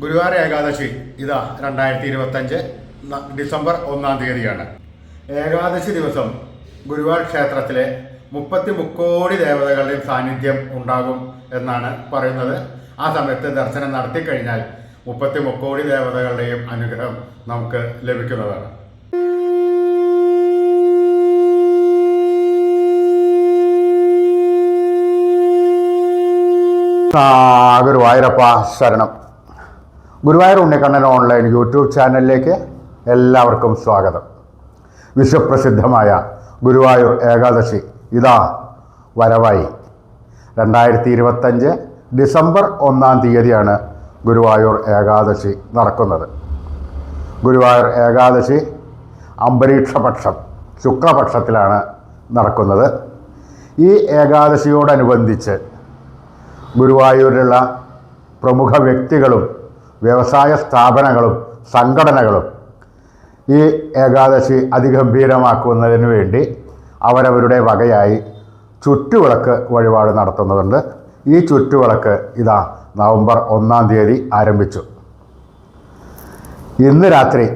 ഗുരുവായൂർ ഏകാദശി ഇതാ രണ്ടായിരത്തി ഇരുപത്തഞ്ച് ഡിസംബർ ഒന്നാം തീയതിയാണ്. ഏകാദശി ദിവസം ഗുരുവായൂർ ക്ഷേത്രത്തിലെ മുപ്പത്തി മുക്കോടി ദേവതകളുടെയും സാന്നിധ്യം ഉണ്ടാകും എന്നാണ് പറയുന്നത്. ആ സമയത്ത് ദർശനം നടത്തിക്കഴിഞ്ഞാൽ മുപ്പത്തി മുക്കോടി ദേവതകളുടെയും അനുഗ്രഹം നമുക്ക് ലഭിക്കുന്നതാണ്. ഗുരുവായൂരപ്പ ശരണം. ഗുരുവായൂർ ഉണ്ണിക്കണ്ണൻ ഓൺലൈൻ യൂട്യൂബ് ചാനലിലേക്ക് എല്ലാവർക്കും സ്വാഗതം. വിശ്വപ്രസിദ്ധമായ ഗുരുവായൂർ ഏകാദശി ഇതാ വരവായി. രണ്ടായിരത്തി ഇരുപത്തഞ്ച് ഡിസംബർ ഒന്നാം തീയതിയാണ് ഗുരുവായൂർ ഏകാദശി നടക്കുന്നത്. ഗുരുവായൂർ ഏകാദശി അംബരീക്ഷപക്ഷം ശുക്ലപക്ഷത്തിലാണ് നടക്കുന്നത്. ഈ ഏകാദശിയോടനുബന്ധിച്ച് ഗുരുവായൂരിലുള്ള പ്രമുഖ വ്യക്തികളും വ്യവസായ സ്ഥാപനങ്ങളും സംഘടനകളും ഈ ഏകാദശി അതിഗംഭീരമാക്കുന്നതിന് വേണ്ടി അവരവരുടെ വകയായി ചുറ്റുവിളക്ക് വഴിപാട് നടത്തുന്നതുണ്ട് ഈ ചുറ്റുവിളക്ക് ഇതാ നവംബർ ഒന്നാം തീയതി ആരംഭിച്ചു. ഇന്ന് രാത്രി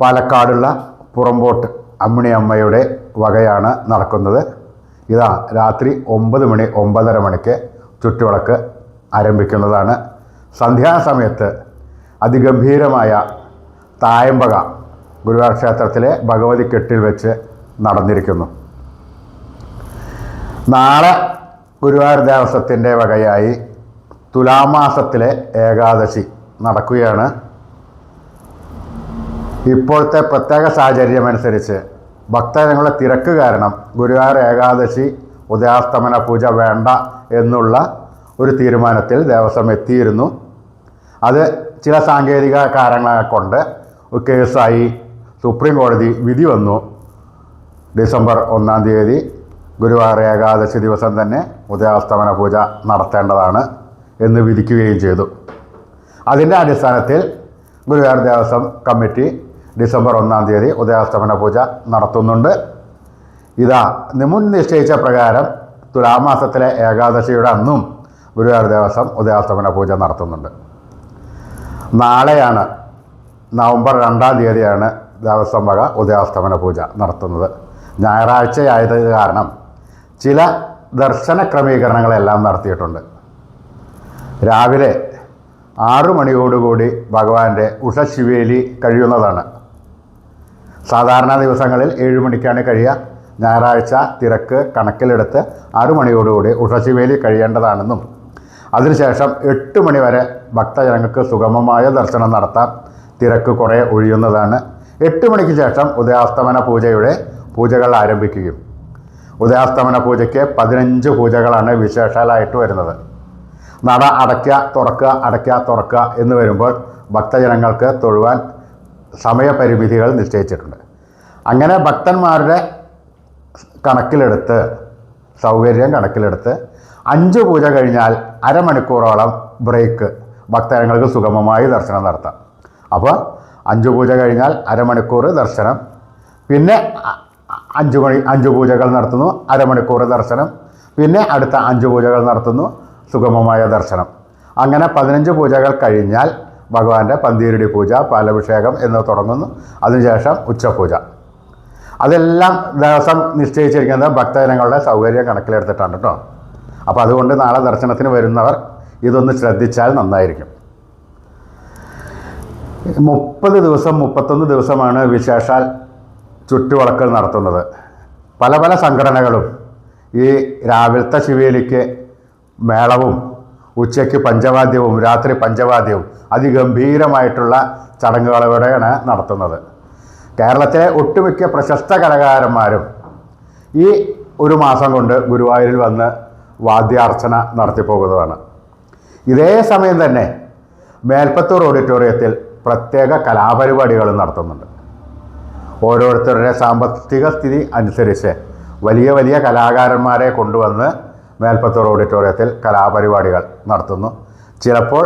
പാലക്കാടുള്ള പുറമ്പോട്ട് അമ്മിണിയമ്മയുടെ വകയാണ് നടക്കുന്നത്. ഇതാ രാത്രി ഒമ്പത് മണി ഒമ്പതര മണിക്ക് ചുറ്റുവിളക്ക് ആരംഭിക്കുന്നതാണ്. സന്ധ്യാസമയത്ത് അതിഗംഭീരമായ തായമ്പക ഗുരുവായൂർ ക്ഷേത്രത്തിലെ ഭഗവതി കെട്ടിൽ വെച്ച് നടന്നിരിക്കുന്നു. നാളെ ഗുരുവായൂർ ദേവസ്വത്തിന്റെ വകയായി തുലാമാസത്തിലെ ഏകാദശി നടക്കുകയാണ്. ഇപ്പോഴത്തെ പ്രത്യേക സാഹചര്യമനുസരിച്ച് ഭക്തജനങ്ങളുടെ തിരക്ക് കാരണം ഗുരുവായൂർ ഏകാദശി ഉദയാസ്തമന പൂജ വേണ്ട എന്നുള്ള ഒരു തീരുമാനത്തിൽ ദേവസ്വം എത്തിയിരുന്നു. അത് ചില സാങ്കേതിക കാരണങ്ങളെ കൊണ്ട് കേസായി സുപ്രീം കോടതി വിധി വന്നു. ഡിസംബർ ഒന്നാം തീയതി ഗുരുവായൂർ ഏകാദശി ദിവസം തന്നെ ഉദയാസ്തമന പൂജ നടത്തേണ്ടതാണ് എന്ന് വിധിക്കുകയും ചെയ്തു. അതിന്റെ അടിസ്ഥാനത്തിൽ ഗുരുവായൂർ ദേവസ്വം കമ്മിറ്റി ഡിസംബർ ഒന്നാം തീയതി ഉദയാസ്തമന പൂജ നടത്തുന്നുണ്ട്. ഇതാ മുൻ നിശ്ചയിച്ച പ്രകാരം തുലാമാസത്തിലെ ഏകാദശിയുടെ അന്നും ഗുരുവായൂർ ദേവസ്വം ഉദയാസ്തമന പൂജ നടത്തുന്നുണ്ട്. നാളെയാണ് നവംബർ രണ്ടാം തീയതിയാണ് ദേവസ്വം വക ഉദയാസ്തമന പൂജ നടത്തുന്നത്. ഞായറാഴ്ചയായത് കാരണം ചില ദർശന ക്രമീകരണങ്ങളെല്ലാം നടത്തിയിട്ടുണ്ട്. രാവിലെ ആറു മണിയോടുകൂടി ഭഗവാന്റെ ഉഷശിവേലി കഴിയുന്നതാണ്. സാധാരണ ദിവസങ്ങളിൽ ഏഴ് മണിക്കാണ് കഴിയുക. ഞായറാഴ്ച തിരക്ക് കണക്കിലെടുത്ത് ആറു മണിയോടുകൂടി ഉഷശിവേലി കഴിയേണ്ടതാണെന്നും അതിനുശേഷം എട്ട് മണിവരെ ഭക്തജനങ്ങൾക്ക് സുഗമമായ ദർശനം നടത്താൻ തിരക്ക് കുറേ ഒഴിയുന്നതാണ്. എട്ട് മണിക്ക് ശേഷം ഉദയാസ്തമന പൂജയുടെ പൂജകൾ ആരംഭിക്കുകയും. ഉദയാസ്തമന പൂജയ്ക്ക് പതിനഞ്ച് പൂജകളാണ് വിശേഷാലായിട്ട് വരുന്നത്. നട അടയ്ക്കുക തുറക്കുക അടയ്ക്കുക തുറക്കുക എന്ന് വരുമ്പോൾ ഭക്തജനങ്ങൾക്ക് തൊഴുവാൻ സമയപരിമിതികൾ നിശ്ചയിച്ചിട്ടുണ്ട്. അങ്ങനെ ഭക്തന്മാരുടെ കണക്കിലെടുത്ത് സൗകര്യം കണക്കിലെടുത്ത് അഞ്ച് പൂജ കഴിഞ്ഞാൽ അരമണിക്കൂറോളം ബ്രേക്ക് ഭക്തജനങ്ങൾക്ക് സുഗമമായി ദർശനം നടത്താം. അപ്പോൾ അഞ്ചു പൂജ കഴിഞ്ഞാൽ അരമണിക്കൂർ ദർശനം. പിന്നെ അഞ്ചു മണി അഞ്ചു പൂജകൾ നടത്തുന്നു അരമണിക്കൂർ ദർശനം. പിന്നെ അടുത്ത അഞ്ചു പൂജകൾ നടത്തുന്നു സുഗമമായ ദർശനം. അങ്ങനെ പതിനഞ്ച് പൂജകൾ കഴിഞ്ഞാൽ ഭഗവാന്റെ പന്തീരടി പൂജ പാലഭിഷേകം എന്നിവ തുടങ്ങുന്നു. അതിനുശേഷം ഉച്ചപൂജ. അതെല്ലാം ദിവസം നിശ്ചയിച്ചിരിക്കുന്നത് ഭക്തജനങ്ങളുടെ സൗകര്യം കണക്കിലെടുത്തിട്ടാണ് കേട്ടോ. അപ്പോൾ അതുകൊണ്ട് നാളെ ദർശനത്തിന് വരുന്നവർ ഇതൊന്ന് ശ്രദ്ധിച്ചാൽ നന്നായിരിക്കും. മുപ്പത് ദിവസം മുപ്പത്തൊന്ന് ദിവസമാണ് വിശേഷാൽ ചുറ്റുവളക്കൽ നടത്തുന്നത്. പല പല സംഘടനകളും ഈ രാവിലത്തെ ശിവേലിക്ക് മേളവും ഉച്ചയ്ക്ക് പഞ്ചവാദ്യവും രാത്രി പഞ്ചവാദ്യവും അതിഗംഭീരമായിട്ടുള്ള ചടങ്ങുകളോടെയാണ് നടത്തുന്നത്. കേരളത്തിലെ ഒട്ടുമിക്ക പ്രശസ്ത കലാകാരന്മാരും ഈ ഒരു മാസം കൊണ്ട് ഗുരുവായൂരിൽ വന്ന് വാദ്യാർച്ചന നടത്തിപ്പോകുന്നതാണ് ഇതേ സമയം തന്നെ മേൽപ്പത്തൂർ ഓഡിറ്റോറിയത്തിൽ പ്രത്യേക കലാപരിപാടികൾ നടത്തുന്നുണ്ട്. ഓരോരുത്തരുടെ സാമ്പത്തിക സ്ഥിതി അനുസരിച്ച് വലിയ വലിയ കലാകാരന്മാരെ കൊണ്ടുവന്ന് മേൽപ്പത്തൂർ ഓഡിറ്റോറിയത്തിൽ കലാപരിപാടികൾ നടത്തുന്നു. ചിലപ്പോൾ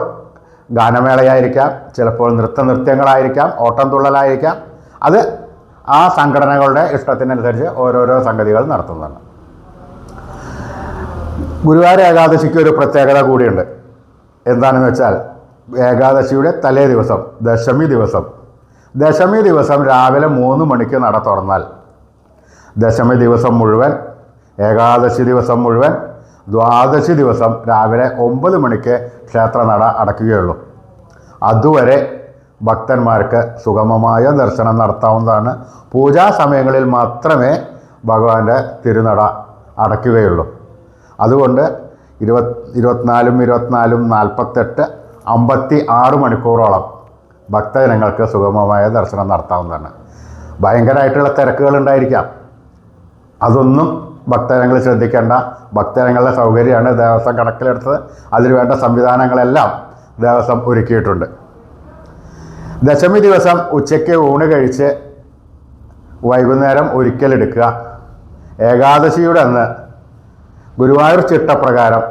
ഗാനമേളയായിരിക്കാം ചിലപ്പോൾ നൃത്തനൃത്യങ്ങളായിരിക്കാം ഓട്ടം തുള്ളലായിരിക്കാം. അത് ആ സംഘടനകളുടെ ഇഷ്ടത്തിനനുസരിച്ച് ഓരോരോ സംഗതികൾ നടത്തുന്നതാണ്. ഗുരുവായൂർ ഏകാദശിക്ക് ഒരു പ്രത്യേകത കൂടിയുണ്ട്. എന്താണെന്ന് വെച്ചാൽ ഏകാദശിയുടെ തലേ ദിവസം ദശമി ദിവസം. ദശമി ദിവസം രാവിലെ മൂന്ന് മണിക്ക് നട തുറന്നാൽ ദശമി ദിവസം മുഴുവൻ ഏകാദശി ദിവസം മുഴുവൻ ദ്വാദശി ദിവസം രാവിലെ ഒമ്പത് മണിക്ക് ക്ഷേത്രനട അടയ്ക്കുകയുള്ളൂ അതുവരെ ഭക്തന്മാർക്ക് സുഗമമായ ദർശനം നടത്താവുന്നതാണ്. പൂജാ സമയങ്ങളിൽ മാത്രമേ ഭഗവാന്റെ തിരുനട അടയ്ക്കുകയുള്ളൂ അതുകൊണ്ട് ഇരുപത് ഇരുപത്തിനാലും ഇരുപത്തിനാലും നാൽപ്പത്തെട്ട് അമ്പത്തി ആറ് മണിക്കൂറോളം ഭക്തജനങ്ങൾക്ക് സുഗമമായ ദർശനം നടത്താവുന്നതാണ്. ഭയങ്കരമായിട്ടുള്ള തിരക്കുകൾ ഉണ്ടായിരിക്കാം അതൊന്നും ഭക്തജനങ്ങൾ ശ്രദ്ധിക്കേണ്ട. ഭക്തജനങ്ങളുടെ സൗകര്യമാണ് ദേവസ്വം കണക്കിലെടുത്തത്. അതിന് വേണ്ട സംവിധാനങ്ങളെല്ലാം ദേവസ്വം ഒരുക്കിയിട്ടുണ്ട്. ദശമി ദിവസം ഉച്ചയ്ക്ക് ഊണ് കഴിച്ച് വൈകുന്നേരം ഒരിക്കലെടുക്കുക ഏകാദശിയുടെ അന്ന് ഗുരുവായൂർ ചിട്ടപ്രകാരം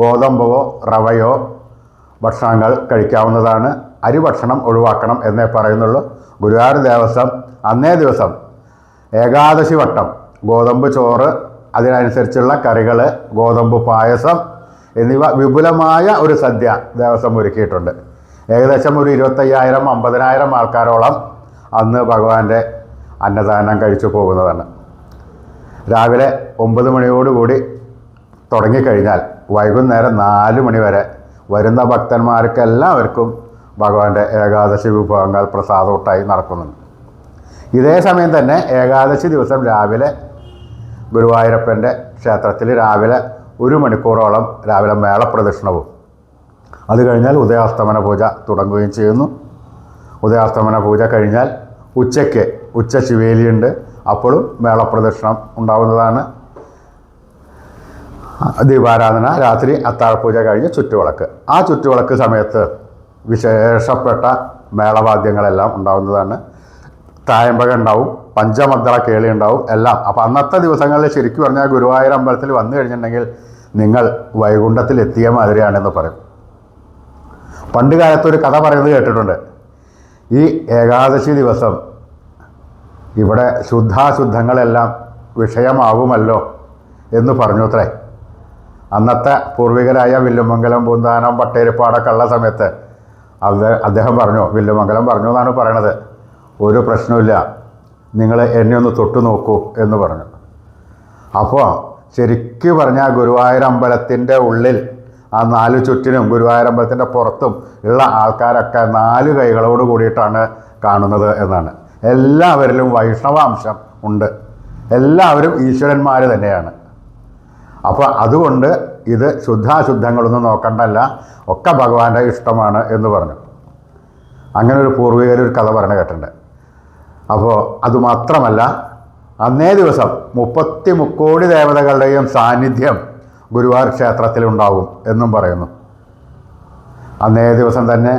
ഗോതമ്പവോ റവയോ ഭക്ഷണങ്ങൾ കഴിക്കാവുന്നതാണ്. അരി ഭക്ഷണം ഒഴിവാക്കണം എന്നേ പറയുന്നുള്ളൂ. ഗുരുവായൂർ ദേവസ്വം അന്നേ ദിവസം ഏകാദശി വട്ടം ഗോതമ്പ് ചോറ് അതിനനുസരിച്ചുള്ള കറികൾ ഗോതമ്പ് പായസം എന്നിവ വിപുലമായ ഒരു സദ്യ ദേവസ്വം ഒരുക്കിയിട്ടുണ്ട്. ഏകദേശം ഒരു ഇരുപത്തയ്യായിരം അമ്പതിനായിരം ആൾക്കാരോളം അന്ന് ഭഗവാന്റെ അന്നദാനം കഴിച്ചു പോകുന്നതാണ്. രാവിലെ ഒമ്പത് മണിയോടുകൂടി തുടങ്ങിക്കഴിഞ്ഞാൽ വൈകുന്നേരം നാല് മണി വരെ വരുന്ന ഭക്തന്മാർക്ക് എല്ലാവർക്കും ഭഗവാന്റെ ഏകാദശി വിഭവങ്ങൾ പ്രസാദോട്ടായി നടക്കുന്നുണ്ട്. ഇതേ സമയം തന്നെ ഏകാദശി ദിവസം രാവിലെ ഗുരുവായൂരപ്പന്റെ ക്ഷേത്രത്തിൽ രാവിലെ ഒരു മണിക്കൂറോളം രാവിലെ മേളപ്രദക്ഷിണവും. അത് കഴിഞ്ഞാൽ ഉദയാസ്തമന പൂജ തുടങ്ങുകയും ചെയ്യുന്നു. ഉദയാസ്തമന പൂജ കഴിഞ്ഞാൽ ഉച്ചയ്ക്ക് ഉച്ച ശിവേലിയുണ്ട് അപ്പോഴും മേളപ്രദക്ഷിണം ഉണ്ടാവുന്നതാണ്. ദീപാരാധന രാത്രി അത്താഴപൂജ കഴിഞ്ഞ് ചുറ്റുവിളക്ക്. ആ ചുറ്റുവിളക്ക് സമയത്ത് വിശേഷപ്പെട്ട മേളവാദ്യങ്ങളെല്ലാം ഉണ്ടാവുന്നതാണ്. തായമ്പക ഉണ്ടാവും പഞ്ചമദ്ര കേളി ഉണ്ടാവും എല്ലാം. അപ്പോൾ അന്നത്തെ ദിവസങ്ങളിൽ ശരിക്കും പറഞ്ഞാൽ ഗുരുവായൂർ അമ്പലത്തിൽ വന്നു കഴിഞ്ഞിട്ടുണ്ടെങ്കിൽ നിങ്ങൾ വൈകുണ്ഠത്തിൽ എത്തിയ മാതിരിയാണെന്ന് പറയും. പണ്ട് കാലത്ത് ഒരു കഥ പറയുന്നത് കേട്ടിട്ടുണ്ട്. ഈ ഏകാദശി ദിവസം ഇവിടെ ശുദ്ധാശുദ്ധങ്ങളെല്ലാം വിഷയമാവുമല്ലോ എന്ന് പറഞ്ഞു അത്രേ അന്നത്തെ പൂർവികരായ വില്ലുമംഗലം പൂന്താനം പട്ടേരിപ്പാടൊക്കെ ഉള്ള സമയത്ത് അത് അദ്ദേഹം പറഞ്ഞു വില്ലുമംഗലം പറഞ്ഞു എന്നാണ് പറയണത്. ഒരു പ്രശ്നമില്ല നിങ്ങൾ എന്നെ ഒന്ന് തൊട്ടു നോക്കൂ എന്ന് പറഞ്ഞു. അപ്പോൾ ശരിക്കും പറഞ്ഞാൽ ഗുരുവായൂർ അമ്പലത്തിന്റെ ഉള്ളിൽ ആ നാല് ചുറ്റിനും ഗുരുവായൂർ അമ്പലത്തിന്റെ പുറത്തും ഉള്ള ആൾക്കാരൊക്കെ നാല് കൈകളോട് കൂടിയിട്ടാണ് കാണുന്നത് എന്നാണ്. എല്ലാവരിലും വൈഷ്ണവാംശം ഉണ്ട്. എല്ലാവരും ഈശ്വരന്മാർ തന്നെയാണ്. അപ്പോൾ അതുകൊണ്ട് ഇത് ശുദ്ധാശുദ്ധങ്ങളൊന്നും നോക്കണ്ടല്ല. ഒക്കെ ഭഗവാന്റെ ഇഷ്ടമാണ് എന്ന് പറഞ്ഞു. അങ്ങനെ ഒരു പൂർവികരൊരു കഥ പറഞ്ഞ് കേട്ടിട്ടുണ്ട്. അപ്പോൾ അതുമാത്രമല്ല അന്നേ ദിവസം മുപ്പത്തി മുക്കോടി ദേവതകളുടെയും സാന്നിധ്യം ഗുരുവായൂർ ക്ഷേത്രത്തിലുണ്ടാവും എന്നും പറയുന്നു. അന്നേ ദിവസം തന്നെ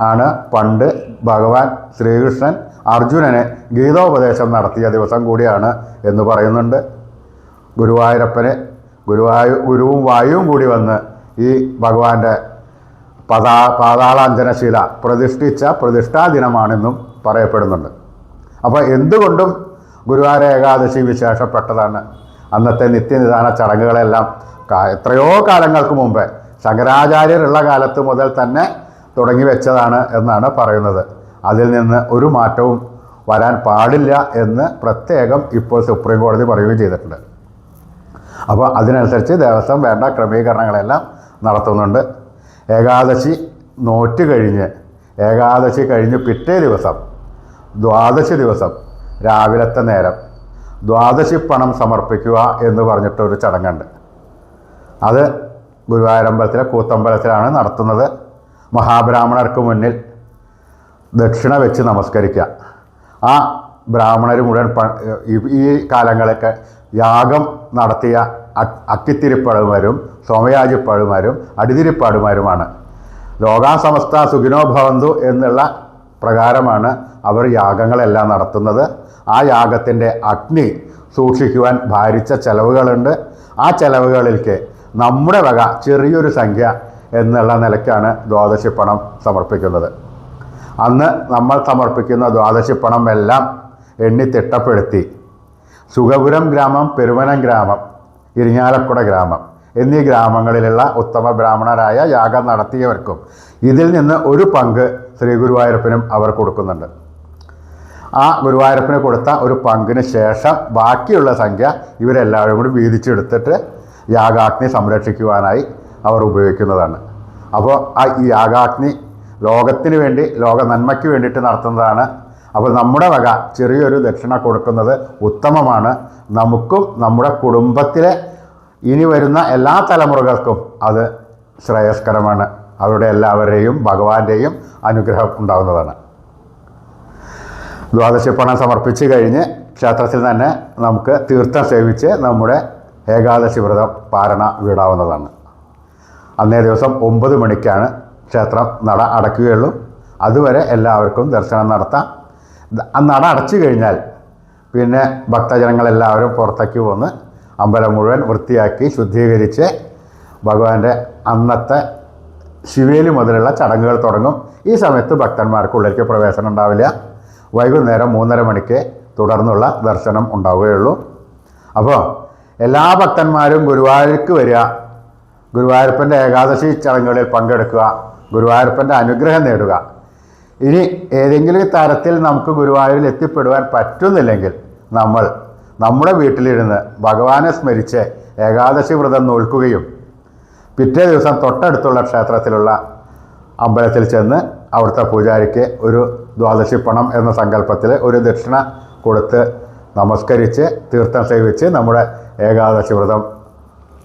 ആണ് പണ്ട് ഭഗവാൻ ശ്രീകൃഷ്ണൻ അർജുനന് ഗീതോപദേശം നടത്തിയ ദിവസം കൂടിയാണ് എന്ന് പറയുന്നുണ്ട്. ഗുരുവായൂരപ്പന് ഗുരുവായു ഗുരുവും വായുവും കൂടി വന്ന് ഈ ഭഗവാന്റെ പതാ പാതാളാഞ്ജനശീല പ്രതിഷ്ഠിച്ച പ്രതിഷ്ഠാ ദിനമാണെന്നും പറയപ്പെടുന്നുണ്ട്. അപ്പോൾ എന്തുകൊണ്ടും ഗുരുവായൂർ ഏകാദശി വിശേഷപ്പെട്ടതാണ്. അന്നത്തെ നിത്യനിദാന ചടങ്ങുകളെല്ലാം എത്രയോ കാലങ്ങൾക്ക് മുമ്പേ ശങ്കരാചാര്യരുള്ള കാലത്ത് മുതൽ തന്നെ തുടങ്ങി വെച്ചതാണ് എന്നാണ് പറയുന്നത്. അതിൽ നിന്ന് ഒരു മാറ്റവും വരാൻ പാടില്ല എന്ന് പ്രത്യേകം ഇപ്പോൾ സുപ്രീം കോടതി പറയുകയും ചെയ്തിട്ടുണ്ട്. അപ്പോൾ അതിനനുസരിച്ച് ദേവസ്വം വേണ്ട ക്രമീകരണങ്ങളെല്ലാം നടത്തുന്നുണ്ട്. ഏകാദശി നോറ്റ് കഴിഞ്ഞ് ഏകാദശി കഴിഞ്ഞ് പിറ്റേ ദിവസം ദ്വാദശി ദിവസം രാവിലത്തെ നേരം ദ്വാദശി പണം സമർപ്പിക്കുക എന്ന് പറഞ്ഞിട്ടൊരു ചടങ്ങുണ്ട്. അത് ഗുരുവായൂരമ്പലത്തിലെ കൂത്തമ്പലത്തിലാണ് നടത്തുന്നത്. മഹാബ്രാഹ്മണർക്ക് മുന്നിൽ ദക്ഷിണ വെച്ച് നമസ്കരിക്കുക. ആ ബ്രാഹ്മണർ മുഴുവൻ ഈ- കാലങ്ങളൊക്കെ യാഗം നടത്തിയ അക്കിത്തിരിപ്പഴുമാരും സോമയാജിപ്പഴുമാരും അടിതിരിപ്പാടുമാരുമാണ്. ലോകാസമസ്ത സുഖിനോ ഭവന്തു എന്നുള്ള പ്രകാരമാണ് അവർ യാഗങ്ങളെല്ലാം നടത്തുന്നത്. ആ യാഗത്തിന്റെ അഗ്നി സൂക്ഷിക്കുവാൻ ഭാരിച്ച ചെലവുകളുണ്ട്. ആ ചെലവുകളിലേക്ക് നമ്മുടെ വക ചെറിയൊരു സംഖ്യ എന്നുള്ള നിലയ്ക്കാണ് ദ്വാദശി പണം സമർപ്പിക്കുന്നത്. അന്ന് നമ്മൾ സമർപ്പിക്കുന്ന ദ്വാദശി പണം എല്ലാം എണ്ണി തിട്ടപ്പെടുത്തി. സുഖപുരം ഗ്രാമം പെരുവനം ഗ്രാമം ഇരിഞ്ഞാലക്കുട ഗ്രാമം എന്നീ ഗ്രാമങ്ങളിലുള്ള ഉത്തമ ബ്രാഹ്മണരായ യാഗം നടത്തിയവർക്കും ഇതിൽ നിന്ന് ഒരു പങ്ക് ശ്രീ ഗുരുവായൂരപ്പനും അവർ കൊടുക്കുന്നുണ്ട്. ആ ഗുരുവായൂരപ്പന് കൊടുത്ത ഒരു പങ്കിന് ശേഷം ബാക്കിയുള്ള സംഖ്യ ഇവരെല്ലാവരും കൂടി വീതിച്ചെടുത്തിട്ട് യാഗാഗ്നി സംരക്ഷിക്കുവാനായി അവർ ഉപയോഗിക്കുന്നതാണ്. അപ്പോൾ ആ ഈ യാഗാഗ്നി ലോകത്തിന് വേണ്ടി ലോക നന്മയ്ക്ക് വേണ്ടിയിട്ട് നടത്തുന്നതാണ് അപ്പോൾ നമ്മുടെ വക ചെറിയൊരു ദക്ഷിണ കൊടുക്കുന്നത് ഉത്തമമാണ്. നമുക്കും നമ്മുടെ കുടുംബത്തിലെ ഇനി വരുന്ന എല്ലാ തലമുറകൾക്കും അത് ശ്രേയസ്കരമാണ്. അവരുടെ എല്ലാവരുടെയും ഭഗവാന്റെയും അനുഗ്രഹം ഉണ്ടാകുന്നതാണ് ദ്വാദശി പണം സമർപ്പിച്ച് കഴിഞ്ഞ് ക്ഷേത്രത്തിൽ തന്നെ നമുക്ക് തീർത്ഥം സേവിച്ച് നമ്മുടെ ഏകാദശി വ്രതം പാരണ വീടാവുന്നതാണ്. അന്നേ ദിവസം ഒമ്പത് മണിക്കാണ് ക്ഷേത്രം നട അടയ്ക്കുകയുള്ളൂ അതുവരെ എല്ലാവർക്കും ദർശനം നടത്താം. നട അടച്ചു കഴിഞ്ഞാൽ പിന്നെ ഭക്തജനങ്ങളെല്ലാവരും പുറത്തേക്ക് വന്ന് അമ്പലം മുഴുവൻ വൃത്തിയാക്കി ശുദ്ധീകരിച്ച് ഭഗവാന്റെ അന്നത്തെ ശിവേലി മുതലുള്ള ചടങ്ങുകൾ തുടങ്ങും. ഈ സമയത്ത് ഭക്തന്മാർക്ക് ഉള്ളിലേക്ക് പ്രവേശനം ഉണ്ടാവില്ല. വൈകുന്നേരം മൂന്നര മണിക്ക് തുടർന്നുള്ള ദർശനം ഉണ്ടാവുകയുള്ളൂ. അപ്പോൾ എല്ലാ ഭക്തന്മാരും ഗുരുവായൂർക്ക് വരിക. ഗുരുവായൂരപ്പന്റെ ഏകാദശി ചടങ്ങുകളിൽ പങ്കെടുക്കുക. ഗുരുവായൂരപ്പന്റെ അനുഗ്രഹം നേടുക. ഇനി ഏതെങ്കിലും തരത്തിൽ നമുക്ക് ഗുരുവായൂരിൽ എത്തിപ്പെടുവാൻ പറ്റുന്നില്ലെങ്കിൽ നമ്മൾ നമ്മുടെ വീട്ടിലിരുന്ന് ഭഗവാനെ സ്മരിച്ച് ഏകാദശി വ്രതം നോൽക്കുകയും പിറ്റേ ദിവസം തൊട്ടടുത്തുള്ള ക്ഷേത്രത്തിലുള്ള അമ്പലത്തിൽ ചെന്ന് അവിടുത്തെ പൂജാരിക്ക് ഒരു ദ്വാദശി പണം എന്ന സങ്കല്പത്തിൽ ഒരു ദക്ഷിണ കൊടുത്ത് നമസ്കരിച്ച് തീർത്ഥം സേവിച്ച് നമ്മുടെ ഏകാദശി വ്രതം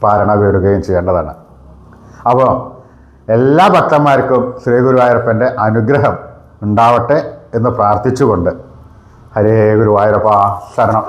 പാരണ വീടുകയും ചെയ്യേണ്ടതാണ്. അപ്പോൾ എല്ലാ ഭക്തന്മാർക്കും ശ്രീ ഗുരുവായൂരപ്പന്റെ അനുഗ്രഹം. ഉണ്ടാവട്ടെ എന്ന് പ്രാർത്ഥിച്ചുകൊണ്ട് ഹരേ ഗുരുവായൂരപ്പ ശരണം.